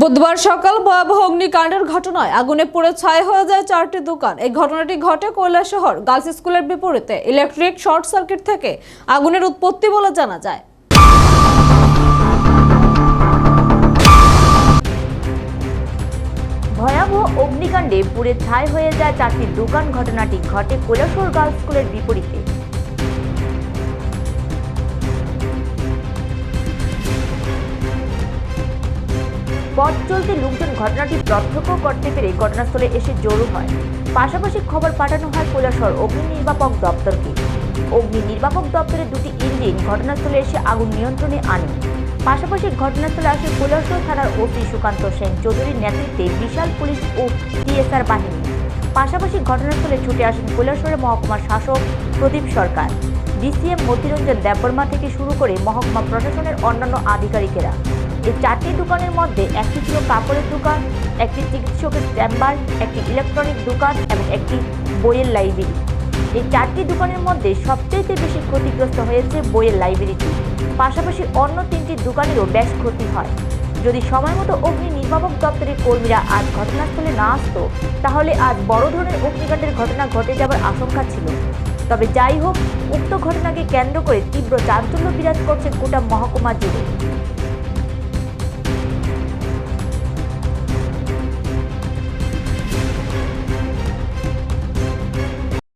বুধবার সকাল ভয়াবহ অগ্নিকাণ্ডের ঘটনায় আগুনে পুড়ে ছাই হয়ে যায় চারটি দোকান। এই ঘটনাটি ঘটে কৈলাসহর গার্লস স্কুলের বিপরীতে ইলেকট্রিক শর্ট সার্কিট থেকে আগুনের উৎপত্তি বলে জানা যায়। ভয়াবহ অগ্নিকাণ্ডে পুড়ে ছাই হয়ে যায় চারটি দোকান। ঘটনাটি ঘটে কৈলাসহর গার্লস স্কুলের বিপরীতে। পথ চলতে লোকজন ঘটনাটি প্রত্যক্ষ করতে পেরে ঘটনাস্থলে এসে জড়ো হয়। পাশাপাশি খবর পাঠানো হয় কৈলাসর অগ্নি নির্বাপক দপ্তরকে। অগ্নি নির্বাপক দপ্তরের দুটি ইঞ্জিন ঘটনাস্থলে এসে আগুন নিয়ন্ত্রণে আনে। পাশাপাশি ঘটনাস্থলে আসে কৈলাসর থানার ওসি সুকান্ত সেন চৌধুরীর নেতৃত্বে বিশাল পুলিশ ও টিএসআর বাহিনী। পাশাপাশি ঘটনাস্থলে ছুটে আসেন কৈলাসরের মহকুমার শাসক প্রদীপ সরকার। ডিসিএম মতিরঞ্জন দেববর্মা থেকে শুরু করে মহকুমা প্রশাসনের অন্যান্য আধিকারিকেরা। এই চারটি দোকানের মধ্যে একটি ছিল কাপড়ের দোকান, একটি চিকিৎসকের চেম্বার, একটি ইলেকট্রনিক দোকান এবং একটি বইয়ের লাইব্রেরি। এই চারটি দোকানের মধ্যে সবচেয়ে বেশি ক্ষতিগ্রস্ত হয়েছে বইয়ের লাইব্রেরিটি। পাশাপাশি অন্য তিনটি দোকানেরও বেশ ক্ষতি হয়। যদি সময় মতো অগ্নি নির্বাপক দপ্তরের কর্মীরা আজ ঘটনাস্থলে না আসতো, তাহলে আজ বড় ধরনের অগ্নিকাণ্ডের ঘটনা ঘটে যাবার আশঙ্কা ছিল। তবে যাই হোক, উক্ত ঘটনাকে কেন্দ্র করে তীব্র চাঞ্চল্য বিরাজ করছে গোটা মহকুমা জুড়ে।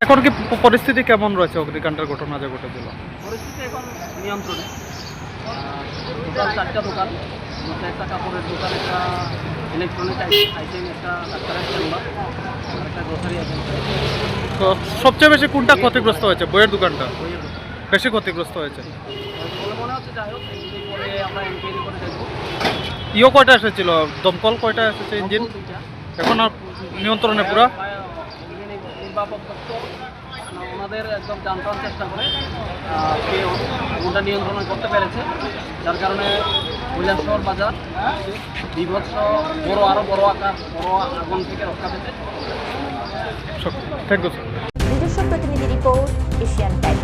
এখন কি পরিস্থিতি কেমন রয়েছে অগ্নিকাণ্ডের ঘটনা যে ঘটেছিল? পরিস্থিতি এখন নিয়ন্ত্রণে। টোটাল চারটা দোকান। মধ্যে একটা কাপড়ের দোকান একটা ইলেকট্রনিক আইটেম একটা ডাক্তারের চেম্বার একটা গ্রোসারি আইটেম তো সবচেয়ে বেশি কোনটা ক্ষতিগ্রস্ত হয়েছে? বইয়ের দোকানটা? বইয়ের দোকান। বেশি ক্ষতিগ্রস্ত হয়েছে। মনে হচ্ছে যাই হোক আমরা এনকোয়ারি করে দেখব। ইও কয়টা এসেছিল? দমকল কয়টা এসেছে ইঞ্জিন এখন আর নিয়ন্ত্রণে পুরা? অগ্নি ওনাদের একদম জানতাম চেষ্টা করে সে ওটা নিয়ন্ত্রণ করতে পেরেছে। যার কারণে কৈলাসহর বাজার বিভৎস বড় আরও বড় আকার বড় আগুন থেকে রক্ষা পেতে। নিজস্ব প্রতিনিধি রিপোর্ট এশিয়ান টাইমস।